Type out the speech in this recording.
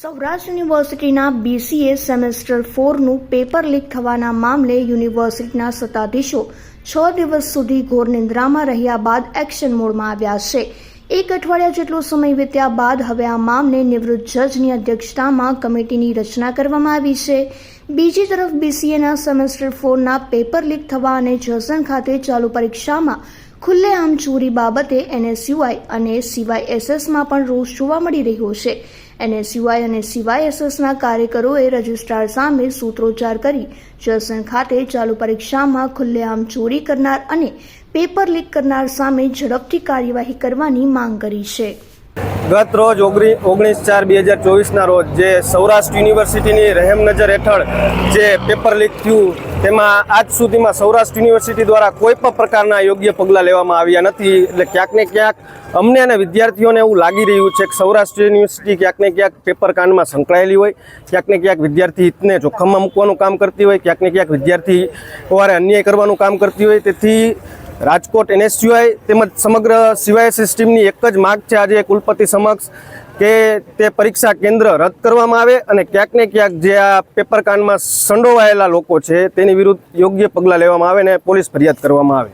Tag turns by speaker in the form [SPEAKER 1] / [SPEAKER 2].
[SPEAKER 1] સૌરાષ્ટ્ર યુનિવર્સિટીના BCA semester ફોરનું paper leak થવાના મામલે યુનિવર્સિટીના સત્તાધીશો છ દિવસ સુધી ઘોર નિંદ્રામાં રહ્યા બાદ એક્શન મોડમાં આવ્યા છે. એક અઠવાડિયા જેટલો સમય વીત્યા બાદ હવે આ મામલે નિવૃત્ત જજની અધ્યક્ષતામાં કમિટીની રચના કરવામાં આવી છે. બીજી તરફ બીસીએના સેમેસ્ટર ફોરના પેપર લીક થવા અને જસન ખાતે ચાલુ પરીક્ષામાં ખુલ્લેઆમ ચોરી બાબતે એનએસયુઆઈ અને સીવાયએસએસમાં પણ રોષ જોવા મળી રહ્યો છે. એનએસયુઆઈ અને સીવાયએસએસના કાર્યકરોએ રજિસ્ટ્રાર સામે સૂત્રોચ્ચાર કરી જસન ખાતે ચાલુ પરીક્ષામાં ખુલ્લેઆમ ચોરી કરનાર અને પેપર લીક કરનાર સામે ઝડપથી કાર્યવાહી કરવાની માંગ કરી છે.
[SPEAKER 2] ગત રોજ ઓગણી ઓગણીસ ચાર બે હજાર ચોવીસના રોજ જે સૌરાષ્ટ્ર યુનિવર્સિટીની રહેમ નજર હેઠળ જે પેપર લીક થયું, તેમાં આજ સુધીમાં સૌરાષ્ટ્ર યુનિવર્સિટી દ્વારા કોઈ પણ પ્રકારના યોગ્ય પગલાં લેવામાં આવ્યા નથી. એટલે ક્યાંક ને ક્યાંક અમને અને વિદ્યાર્થીઓને એવું લાગી રહ્યું છે કે સૌરાષ્ટ્ર યુનિવર્સિટી ક્યાંક ને ક્યાંક પેપર કાંડમાં સંકળાયેલી હોય, ક્યાંક ને ક્યાંક વિદ્યાર્થી હિતને જોખમમાં મૂકવાનું કામ કરતી હોય, ક્યાંક ને ક્યાંક વિદ્યાર્થી વારે અન્યાય કરવાનું કામ કરતી હોય. તેથી રાજકોટ એનએસયુઆઈ તેમજ સમગ્ર સિવાય સિસ્ટમની એક જ માગ છે આજે કુલપતિ સમક્ષ કે તે પરીક્ષા કેન્દ્ર રદ કરવામાં આવે અને ક્યાંક ને ક્યાંક જે આ પેપર કાંડમાં સંડોવાયેલા લોકો છે તેની વિરુદ્ધ યોગ્ય પગલાં લેવામાં આવે અને પોલીસ ફરિયાદ કરવામાં આવે.